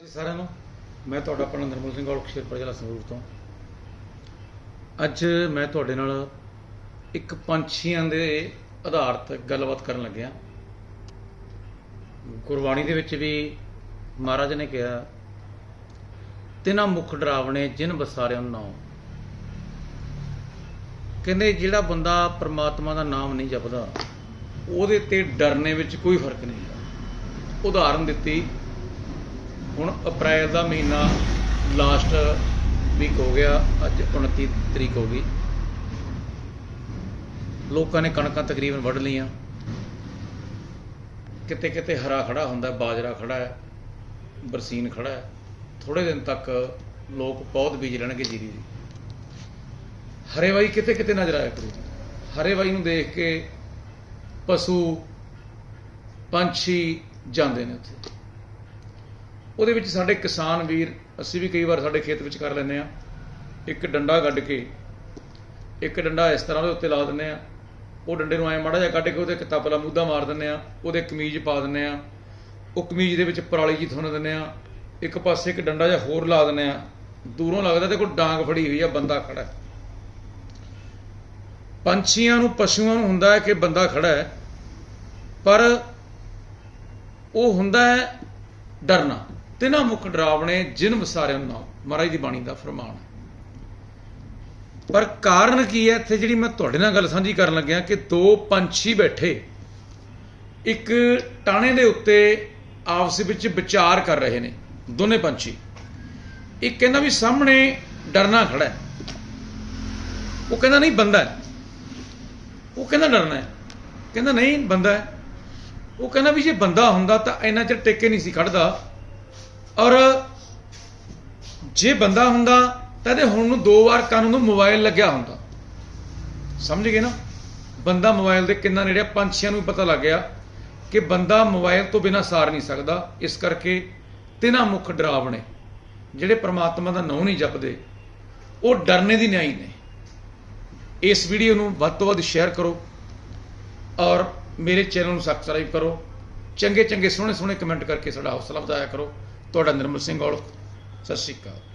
ਜੀ ਸਾਰਿਆਂ ਨੂੰ। ਮੈਂ ਤੁਹਾਡਾ ਆਪਣਾ ਨਿਰਮਲ ਸਿੰਘ ਔਲਖ ਸ਼ੇਰਪੁਰ ਜ਼ਿਲ੍ਹਾ ਸੰਗਰੂਰ ਤੋਂ। ਅੱਜ ਮੈਂ ਤੁਹਾਡੇ ਨਾਲ ਇੱਕ ਪੰਛੀਆਂ ਦੇ ਆਧਾਰ 'ਤੇ ਗੱਲਬਾਤ ਕਰਨ ਲੱਗਿਆ। ਗੁਰਬਾਣੀ ਦੇ ਵਿੱਚ ਵੀ ਮਹਾਰਾਜ ਨੇ ਕਿਹਾ, ਤਿਨਾ ਮੁਖ ਡਰਾਵਣੇ ਜਿਨ ਬਸਾਰਿਆਂ ਨਾਮ ਕਹਿੰਦੇ ਜਿਹੜਾ ਬੰਦਾ ਪ੍ਰਮਾਤਮਾ ਦਾ ਨਾਮ ਨਹੀਂ ਜਪਦਾ, ਉਹਦੇ ਤੇ ਡਰਨੇ ਵਿੱਚ ਕੋਈ ਫ਼ਰਕ ਨਹੀਂ। ਹੈ ਉਦਾਹਰਨ ਦਿੱਤੀ ਹੁਣ ਅਪ੍ਰੈਲ ਦਾ ਮਹੀਨਾ ਲਾਸਟ ਵੀਕ ਹੋ ਗਿਆ, ਅੱਜ 29 ਤਰੀਕ ਹੋ ਗਈ। ਲੋਕਾਂ ਨੇ ਕਣਕਾਂ ਤਕਰੀਬਨ ਵੱਢ ਲਈਆਂ। ਕਿਤੇ ਕਿਤੇ ਹਰਾ ਖੜਾ ਹੁੰਦਾ, ਬਾਜਰਾ ਖੜਾ ਹੈ, ਬਰਸੀਨ ਖੜਾ ਹੈ। ਥੋੜੇ ਦਿਨ ਤੱਕ ਲੋਕ ਬਹੁਤ ਬੀਜ ਲੈਣਗੇ ਜੀਰੀ ਦੀ। ਹਰੇਵਾਈ ਕਿਤੇ ਕਿਤੇ ਨਜ਼ਰ ਆਇਆ ਕਰੂ। ਹਰੇਵਾਈ ਨੂੰ ਦੇਖ ਕੇ ਪਸ਼ੂ ਪੰਛੀ ਜਾਂਦੇ ਨੇ ਉੱਥੇ। ਉਹਦੇ ਵਿੱਚ ਸਾਡੇ ਕਿਸਾਨ ਵੀਰ, ਅਸੀਂ ਵੀ ਕਈ ਵਾਰ ਸਾਡੇ ਖੇਤ ਵਿੱਚ ਕਰ ਲੈਂਦੇ ਆ ਇੱਕ ਡੰਡਾ ਗੱਡ ਕੇ, ਇੱਕ ਡੰਡਾ ਇਸ ਤਰ੍ਹਾਂ ਦੇ ਉੱਤੇ ਲਾ ਦਿੰਦੇ ਆ ਉਹ ਡੰਡੇ ਨੂੰ ਐ ਮਾੜਾ ਜਿਹਾ ਕੱਢ ਕੇ ਉਹਦੇ ਇੱਕ ਤਪਲਾ ਮੁੱਦਾ ਮਾਰ ਦਿੰਦੇ ਆ ਉਹਦੇ ਕਮੀਜ਼ ਪਾ ਦਿੰਦੇ ਆ ਉਹ ਕਮੀਜ਼ ਦੇ ਵਿੱਚ ਪਰਾਲੀ ਜੀ ਥੁੰਨ ਦਿੰਦੇ ਆ ਇੱਕ ਪਾਸੇ ਇੱਕ ਡੰਡਾ ਜਿਹਾ ਹੋਰ ਲਾ ਦਿੰਦੇ ਆ ਦੂਰੋਂ ਲੱਗਦਾ ਤੇ ਕੋਈ ਡਾਂਗ ਫੜੀ ਹੋਈ ਆ, ਬੰਦਾ ਖੜਾ ਹੈ। ਪੰਛੀਆਂ ਨੂੰ, ਪਸ਼ੂਆਂ ਨੂੰ ਹੁੰਦਾ ਹੈ ਕਿ ਬੰਦਾ ਖੜਾ ਹੈ, ਪਰ ਉਹ ਹੁੰਦਾ ਹੈ ਡਰਨਾ। ਤਿਨਾ ਮੁਖ ਡਰਾਵਣੇ ਜਿਨ ਵਸਾਰਿਆਂ ਨੂੰ ਮਹਾਰਾਜ ਦੀ ਬਾਣੀ ਦਾ ਫਰਮਾਨ ਪਰ ਕਾਰਨ ਕੀ ਹੈ? ਇੱਥੇ ਜਿਹੜੀ ਮੈਂ ਤੁਹਾਡੇ ਨਾਲ ਗੱਲ ਸਾਂਝੀ ਕਰਨ ਲੱਗਿਆ ਕਿ ਦੋ ਪੰਛੀ ਬੈਠੇ। ਇੱਕ ਟਾਣੇ ਦੇ ਉੱਤੇ ਆਪਸ ਵਿੱਚ ਵਿਚਾਰ ਕਰ ਰਹੇ ਨੇ, ਦੋਨੇ ਪੰਛੀ। ਇੱਕ ਕਹਿੰਦਾ ਵੀ ਸਾਹਮਣੇ ਡਰਨਾ ਖੜਾ ਹੈ। ਉਹ ਕਹਿੰਦਾ ਨਹੀਂ, ਬੰਦਾ ਹੈ। ਉਹ ਕਹਿੰਦਾ ਡਰਨਾ ਹੈ। ਕਹਿੰਦਾ ਨਹੀਂ, ਬੰਦਾ ਹੈ। ਉਹ ਕਹਿੰਦਾ ਵੀ ਜੇ ਬੰਦਾ ਹੁੰਦਾ ਤਾਂ ਇੰਨਾ ਚਿਰ ਟਿੱਕੇ ਨਹੀਂ ਸੀ ਖੜਦਾ। ਔਰ ਜੇ ਬੰਦਾ ਹੁੰਦਾ ਤਾਂ ਇਹਦੇ ਹੁਣ ਨੂੰ ਦੋ ਵਾਰ ਕੰਨ ਨੂੰ ਮੋਬਾਈਲ ਲੱਗਿਆ ਹੁੰਦਾ। ਸਮਝ ਗਏ ਨਾ? ਬੰਦਾ ਮੋਬਾਈਲ ਦੇ ਕਿੰਨਾ ਨੇੜੇ ਪੰਛੀਆਂ ਨੂੰ ਪਤਾ ਲੱਗ ਗਿਆ ਕਿ ਬੰਦਾ ਮੋਬਾਈਲ ਤੋਂ ਬਿਨਾ ਸਾਰ ਨਹੀਂ ਸਕਦਾ। ਇਸ ਕਰਕੇ ਤਿਨਾ ਮੁਖ ਡਰਾਵਣੇ ਜਿਹੜੇ ਪ੍ਰਮਾਤਮਾ ਦਾ ਨਾਮ ਨਹੀਂ ਜਪਦੇ। ਉਹ ਡਰਨੇ ਦੀ ਨਿਆਈ ਨੇ। ਇਸ ਵੀਡੀਓ ਨੂੰ ਵੱਧ ਤੋਂ ਵੱਧ ਸ਼ੇਅਰ ਕਰੋ ਔਰ ਮੇਰੇ ਚੈਨਲ ਨੂੰ ਸਬਸਕ੍ਰਾਈਬ ਕਰੋ। ਚੰਗੇ ਚੰਗੇ ਸੋਹਣੇ ਸੋਹਣੇ ਕਮੈਂਟ ਕਰਕੇ ਸਾਡਾ ਹੌਸਲਾ ਵਧਾਇਆ ਕਰੋ। ਤੁਹਾਡਾ ਨਿਰਮਲ ਸਿੰਘ ਔਲਖ ਸਤਿ ਸ਼੍ਰੀ ਅਕਾਲ।